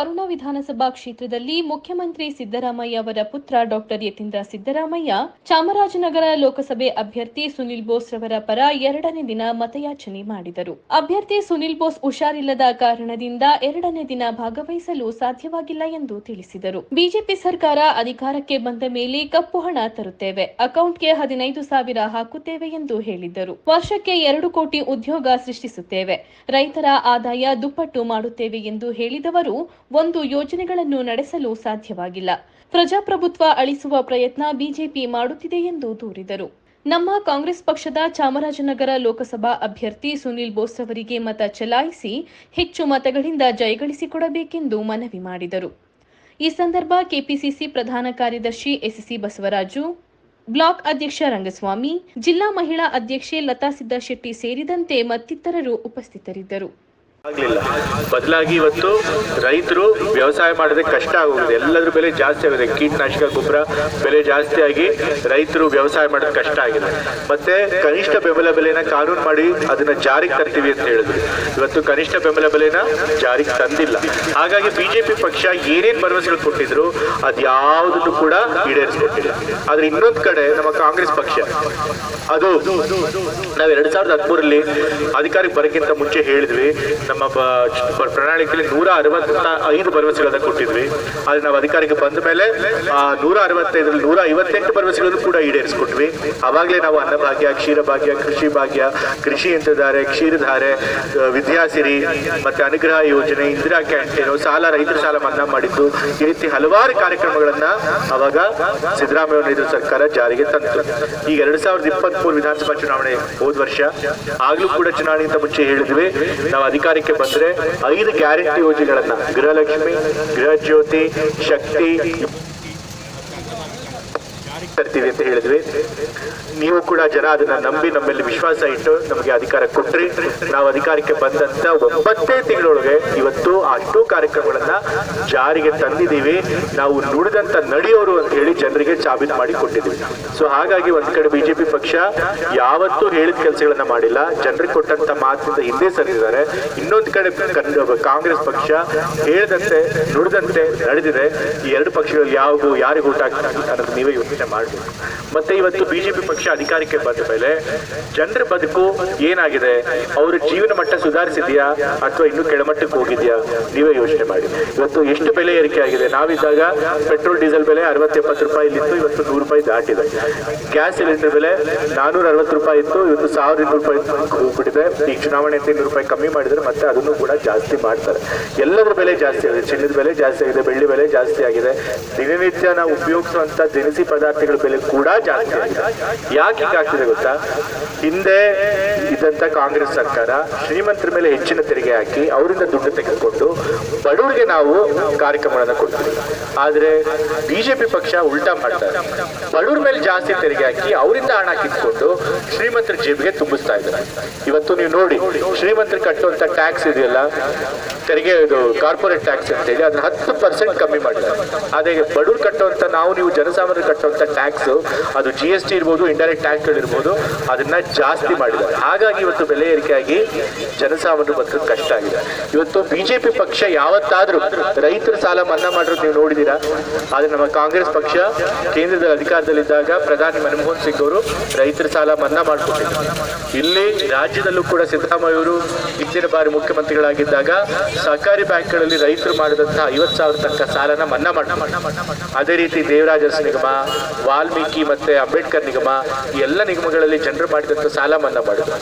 ವರುಣ ವಿಧಾನಸಭಾ ಕ್ಷೇತ್ರದಲ್ಲಿ ಮುಖ್ಯಮಂತ್ರಿ ಸಿದ್ದರಾಮಯ್ಯ ಅವರ ಪುತ್ರ ಡಾಕ್ಟರ್ ಯತೀಂದ್ರ ಸಿದ್ದರಾಮಯ್ಯ, ಚಾಮರಾಜನಗರ ಲೋಕಸಭೆ ಅಭ್ಯರ್ಥಿ ಸುನಿಲ್ ಬೋಸ್ ರವರ ಪರ ಎರಡನೇ ದಿನ ಮತಯಾಚನೆ ಮಾಡಿದರು. ಅಭ್ಯರ್ಥಿ ಸುನಿಲ್ ಬೋಸ್ ಹುಷಾರಿಲ್ಲದ ಕಾರಣದಿಂದ ಎರಡನೇ ದಿನ ಭಾಗವಹಿಸಲು ಸಾಧ್ಯವಾಗಿಲ್ಲ ಎಂದು ತಿಳಿಸಿದರು. ಬಿಜೆಪಿ ಸರ್ಕಾರ ಅಧಿಕಾರಕ್ಕೆ ಬಂದ ಮೇಲೆ ಕಪ್ಪು ಹಣ ತರುತ್ತೇವೆ, ಅಕೌಂಟ್ಗೆ ಹದಿನೈದು ಸಾವಿರ ಹಾಕುತ್ತೇವೆ ಎಂದು ಹೇಳಿದ್ದರು. ವರ್ಷಕ್ಕೆ ಎರಡು ಕೋಟಿ ಉದ್ಯೋಗ ಸೃಷ್ಟಿಸುತ್ತೇವೆ, ರೈತರ ಆದಾಯ ದುಪ್ಪಟ್ಟು ಮಾಡುತ್ತೇವೆ ಎಂದು ಹೇಳಿದವರು ಒಂದು ಯೋಜನೆಗಳನ್ನು ನಡೆಸಲು ಸಾಧ್ಯವಾಗಿಲ್ಲ. ಪ್ರಜಾಪ್ರಭುತ್ವ ಅಳಿಸುವ ಪ್ರಯತ್ನ ಬಿಜೆಪಿ ಮಾಡುತ್ತಿದೆ ಎಂದು ದೂರಿದರು. ನಮ್ಮ ಕಾಂಗ್ರೆಸ್ ಪಕ್ಷದ ಚಾಮರಾಜನಗರ ಲೋಕಸಭಾ ಅಭ್ಯರ್ಥಿ ಸುನಿಲ್ ಬೋಸ್ ಅವರಿಗೆ ಮತ ಚಲಾಯಿಸಿ ಹೆಚ್ಚು ಮತಗಳಿಂದ ಜಯಗಳಿಸಿಕೊಡಬೇಕೆಂದು ಮನವಿ ಮಾಡಿದರು. ಈ ಸಂದರ್ಭ ಕೆಪಿಸಿಸಿ ಪ್ರಧಾನ ಕಾರ್ಯದರ್ಶಿ ಎಸ್ಸಿ ಬಸವರಾಜು, ಬ್ಲಾಕ್ ಅಧ್ಯಕ್ಷ ರಂಗಸ್ವಾಮಿ, ಜಿಲ್ಲಾ ಮಹಿಳಾ ಅಧ್ಯಕ್ಷೆ ಲತಾ ಸಿದ್ದಾಶೆಟ್ಟಿ ಸೇರಿದಂತೆ ಮತ್ತಿತರರು ಉಪಸ್ಥಿತರಿದ್ದರು. ಆಗ್ಲಿಲ್ಲ. ಬದಲಾಗಿ ಇವತ್ತು ರೈತರು ವ್ಯವಸಾಯ ಮಾಡೋದಕ್ಕೆ ಕಷ್ಟ ಆಗೋಗಿದೆ. ಎಲ್ಲದರ ಬೆಲೆ ಜಾಸ್ತಿ ಆಗಿದೆ ಕೀಟನಾಶಕ, ಗೊಬ್ಬರ ಬೆಲೆ ಜಾಸ್ತಿ ಆಗಿ ರೈತರು ವ್ಯವಸಾಯ ಮಾಡೋದು ಕಷ್ಟ ಆಗಿದೆ. ಮತ್ತೆ ಕನಿಷ್ಠ ಬೆಂಬಲ ಬೆಲೆನ ಕಾನೂನು ಮಾಡಿ ಅದನ್ನ ಜಾರಿಗೆ ತರ್ತೀವಿ ಅಂತ ಹೇಳಿದ್ರು. ಇವತ್ತು ಕನಿಷ್ಠ ಬೆಂಬಲ ಬೆಲೆನ ಜಾರಿಗೆ ತಂದಿಲ್ಲ. ಹಾಗಾಗಿ ಬಿಜೆಪಿ ಪಕ್ಷ ಏನೇನು ಭರವಸೆಗಳು ಕೊಟ್ಟಿದ್ರು ಅದ್ಯಾವುದನ್ನು ಕೂಡ ಈಡೇರಿಸ್ಕೊಟ್ಟಿಲ್ಲ. ಆದ್ರೆ ಇನ್ನೊಂದು ಕಡೆ ನಮ್ಮ ಕಾಂಗ್ರೆಸ್ ಪಕ್ಷ, ಅದು ನಾವು ಎರಡ್ ಸಾವಿರದ ಹದಿಮೂರಲ್ಲಿ ಅಧಿಕಾರಕ್ಕೆ ಬರೋಕ್ಕಿಂತ ಮುಂಚೆ ಹೇಳಿದ್ವಿ ನಮ್ಮ ಪ್ರಣಾಳಿಕೆಯಲ್ಲಿ ನೂರ ಅರವತ್ತ ಐದು ಭರವಸೆಗಳನ್ನು ಕೊಟ್ಟಿದ್ವಿ. ಆದ್ರೆ ನಾವು ಅಧಿಕಾರಕ್ಕೆ ಬಂದ ಮೇಲೆ ನೂರ ಅರವತ್ತೈದರಲ್ಲಿ ನೂರ ಐವತ್ತೆಂಟು ಭರವಸೆಗಳನ್ನು ಕೂಡ ಈಡೇರಿಸ್ಕೊಟ್ವಿ. ಅವಾಗಲೇ ನಾವು ಅನ್ನಭಾಗ್ಯ, ಕ್ಷೀರಭಾಗ್ಯ, ಕೃಷಿ ಭಾಗ್ಯ, ಕೃಷಿ ಯಂತ್ರಧಾರೆ, ಕ್ಷೀರಧಾರೆ ವಿದ್ಯಾಸಿರಿ, ಮತ್ತೆ ಅನುಗ್ರಹ ಯೋಜನೆ, ಇಂದಿರಾ ಕ್ಯಾಂಟೀನು ಸಾಲ, ರೈತರ ಸಾಲ ಮನ್ನಾ ಮಾಡಿದ್ದು. ಈ ರೀತಿ ಹಲವಾರು ಕಾರ್ಯಕ್ರಮಗಳನ್ನ ಅವಾಗ ಸಿದ್ದರಾಮಯ್ಯ ನೇತೃತ್ವ ಸರ್ಕಾರ ಜಾರಿಗೆ ತಂತು. ಈಗ ಎರಡ್ ಸಾವಿರದ ಇಪ್ಪತ್ತ್ ಮೂರು ವಿಧಾನಸಭಾ ಚುನಾವಣೆ ಹೋದ ವರ್ಷ, ಆಗ್ಲೂ ಕೂಡ ಚುನಾವಣೆಯಿಂದ ಮುಂಚೆ ಹೇಳಿದ್ವಿ. ನಾವು ಅಧಿಕಾರಕ್ಕೆ ಬಂದ್ರೆ ಐದು ಗ್ಯಾರಂಟಿ ಯೋಜನೆಗಳನ್ನ ಗೃಹಲಕ್ಷ್ಮಿ ಗೃಹ ಜ್ಯೋತಿ ಶಕ್ತಿ ತರ್ತೀವಿ ಅಂತ ಹೇಳಿದ್ವಿ. ನೀವು ಕೂಡ ಜನ ಅದನ್ನ ನಂಬಿ ನಮ್ಮಲ್ಲಿ ವಿಶ್ವಾಸ ಇಟ್ಟು ನಮಗೆ ಅಧಿಕಾರ ಕೊಟ್ರಿ. ನಾವು ಅಧಿಕಾರಕ್ಕೆ ಬಂದಂತ ಒಂಬತ್ತೇ ತಿಂಗಳೊಳಗೆ ಇವತ್ತು ಅಷ್ಟು ಕಾರ್ಯಕ್ರಮಗಳನ್ನ ಜಾರಿಗೆ ತಂದಿದ್ದೀವಿ. ನಾವು ನುಡಿದಂತ ನಡೆಯೋರು ಅಂತ ಹೇಳಿ ಜನರಿಗೆ ಸಾಬೀತು ಮಾಡಿ ಕೊಟ್ಟಿದ್ವಿ ಸೊ ಹಾಗಾಗಿ ಒಂದ್ ಕಡೆ ಬಿಜೆಪಿ ಪಕ್ಷ ಯಾವತ್ತೂ ಹೇಳಿದ ಕೆಲಸಗಳನ್ನ ಮಾಡಿಲ್ಲ. ಜನರಿಗೆ ಕೊಟ್ಟಂತ ಮಾತಿನಿಂದ ಹಿಂದೆ ಸರಿದಿದ್ದಾರೆ. ಇನ್ನೊಂದು ಕಡೆ ಕಾಂಗ್ರೆಸ್ ಪಕ್ಷ ಹೇಳಿದಂತೆ, ನುಡಿದಂತೆ ನಡೆದಿದೆ. ಈ ಎರಡು ಪಕ್ಷಗಳು ಯಾವುದು ಯಾರಿಗೂ ಊಟ ಅನ್ನೋದು ನೀವೇ ಯೋಚನೆ ಮಾಡಬೇಕು ಮತ್ತೆ ಇವತ್ತು ಬಿಜೆಪಿ ಪಕ್ಷ ಅಧಿಕಾರಕ್ಕೆ ಬಂದ ಮೇಲೆ ಜನರ ಬದುಕು ಏನಾಗಿದೆ? ಅವರ ಜೀವನ ಮಟ್ಟ ಸುಧಾರಿಸಿದ್ಯಾ? ಅಥವಾ ಇನ್ನೂ ಕೆಳಮಟ್ಟಕ್ಕೆ ಹೋಗಿದ್ಯಾ? ನೀವೇ ಯೋಚನೆ ಮಾಡಿ. ಇವತ್ತು ಎಷ್ಟು ಬೆಲೆ ಏರಿಕೆ ಆಗಿದೆ? ನಾವಿದ್ದಾಗ ಪೆಟ್ರೋಲ್, ಡೀಸೆಲ್ ಬೆಲೆ ಅರವತ್ತು ಎಪ್ಪತ್ತು ರೂಪಾಯಿ ಇತ್ತು ಇವತ್ತು ನೂರು ರೂಪಾಯಿ ದಾಟಿದೆ. ಗ್ಯಾಸ್ ಸಿಲಿಂಡರ್ ಬೆಲೆ ನಾನೂರ ಅರವತ್ತು ರೂಪಾಯಿ ಇತ್ತು, ಇವತ್ತು ಸಾವಿರದ ಇನ್ನೂರು ರೂಪಾಯಿ ಹೋಗ್ಬಿಟ್ಟಿದೆ. ಈ ಚುನಾವಣೆ ಇನ್ನೂರು ರೂಪಾಯಿ ಕಮ್ಮಿ ಮಾಡಿದ್ರೆ ಮತ್ತೆ ಅದನ್ನು ಕೂಡ ಜಾಸ್ತಿ ಮಾಡ್ತಾರೆ. ಎಲ್ಲದರ ಬೆಲೆ ಜಾಸ್ತಿ ಆಗಿದೆ. ಚಿನ್ನದ ಬೆಲೆ ಜಾಸ್ತಿ ಆಗಿದೆ, ಬೆಳ್ಳಿ ಬೆಲೆ ಜಾಸ್ತಿ ಆಗಿದೆ. ದಿನನಿತ್ಯ ನಾವು ಉಪಯೋಗಿಸುವಂತ ದಿನಸಿ ಪದಾರ್ಥಗಳ ಬೆಲೆ ಕೂಡ ಜಾಸ್ತಿ ಆಗಿದೆ. ಯಾಕೆ ಆಗ್ತಿದೆ ಗೊತ್ತಾ? ಹಿಂದೆ ಇದ್ದಂತ ಕಾಂಗ್ರೆಸ್ ಸರ್ಕಾರ ಶ್ರೀಮಂತರ ಮೇಲೆ ಹೆಚ್ಚಿನ ತೆರಿಗೆ ಹಾಕಿ ಅವರಿಂದ ದುಡ್ಡು ತೆಗೆದುಕೊಂಡು ಬಡವರಿಗೆ ನಾವು ಕಾರ್ಯಕ್ರಮಗಳನ್ನ ಕೊಡ್ತೀವಿ. ಆದ್ರೆ ಬಿಜೆಪಿ ಪಕ್ಷ ಉಲ್ಟಾ ಮಾಡ್ತಾರೆ. ಬಡವ್ರ ಮೇಲೆ ಜಾಸ್ತಿ ತೆರಿಗೆ ಹಾಕಿ ಅವರಿಂದ ಹಣ ಕಿತ್ಕೊಂಡು ಶ್ರೀಮಂತರ ಜೇಬಿಗೆ ತುಂಬಿಸ್ತಾ ಇದ್ದಾರೆ. ಇವತ್ತು ನೀವು ನೋಡಿ, ಶ್ರೀಮಂತರು ಕಟ್ಟುವಂತ ಟ್ಯಾಕ್ಸ್ ಇದೆಯಲ್ಲ, ತೆರಿಗೆ ಇದು ಕಾರ್ಪೊರೇಟ್ ಟ್ಯಾಕ್ಸ್ ಅಂತ ಹೇಳಿ ಅದನ್ನ ಹತ್ತು ಪರ್ಸೆಂಟ್ ಕಮ್ಮಿ ಮಾಡಿದ್ದಾರೆ. ಅದೇ ಬಡವ್ರು ಕಟ್ಟುವಂತ, ನಾವು ನೀವು ಜನಸಾಮಾನ್ಯರು ಕಟ್ಟುವಂತ ಟ್ಯಾಕ್ಸ್ ಅದು ಜಿ ಎಸ್ ಟಿ ಇರ್ಬೋದು ಇಂಡೈರೆಕ್ಟ್ ಟ್ಯಾಕ್ಸ್ಗಳು ಇರ್ಬೋದು, ಅದನ್ನ ಜಾಸ್ತಿ ಮಾಡಿದ್ದಾರೆ. ಹಾಗಾಗಿ ಇವತ್ತು ಬೆಲೆ ಏರಿಕೆಯಾಗಿ ಜನಸಾಮಾನ್ಯರು ಬದುಕೋದು ಕಷ್ಟ ಆಗಿದೆ. ಇವತ್ತು ಬಿಜೆಪಿ ಪಕ್ಷ ಯಾವತ್ತಾದ್ರೂ ರೈತರ ಸಾಲ ಮನ್ನಾ ಮಾಡಿರೋದು ನೀವು ಆದ್ರೆ ನಮ್ಮ ಕಾಂಗ್ರೆಸ್ ಪಕ್ಷ ಕೇಂದ್ರದ ಅಧಿಕಾರದಲ್ಲಿದ್ದಾಗ ಪ್ರಧಾನಿ ಮನಮೋಹನ್ ಸಿಂಗ್ ಅವರು ರೈತರ ಸಾಲ ಮನ್ನಾ ಮಾಡಿಕೊಟ್ಟಿದ್ದರು ಇಲ್ಲಿ ರಾಜ್ಯದಲ್ಲೂ ಕೂಡ ಸಿದ್ದರಾಮಯ್ಯ ಅವರು ಹಿಂದಿನ ಬಾರಿ ಮುಖ್ಯಮಂತ್ರಿಗಳಾಗಿದ್ದಾಗ ಸಹಕಾರಿ ಬ್ಯಾಂಕ್ಗಳಲ್ಲಿ ರೈತರು ಮಾಡಿದಂತಹ ಐವತ್ತು ಸಾವಿರ ತನಕ ಸಾಲನ ಮನ್ನಾ ಮಾಡಿ ಅದೇ ರೀತಿ ದೇವರಾಜಸ್ ನಿಗಮ, ವಾಲ್ಮೀಕಿ ಮತ್ತೆ ಅಂಬೇಡ್ಕರ್ ನಿಗಮ ಎಲ್ಲ ನಿಗಮಗಳಲ್ಲಿ ಜನರು ಮಾಡಿದಂತ ಸಾಲ ಮನ್ನಾ ಮಾಡಿದ್ರು.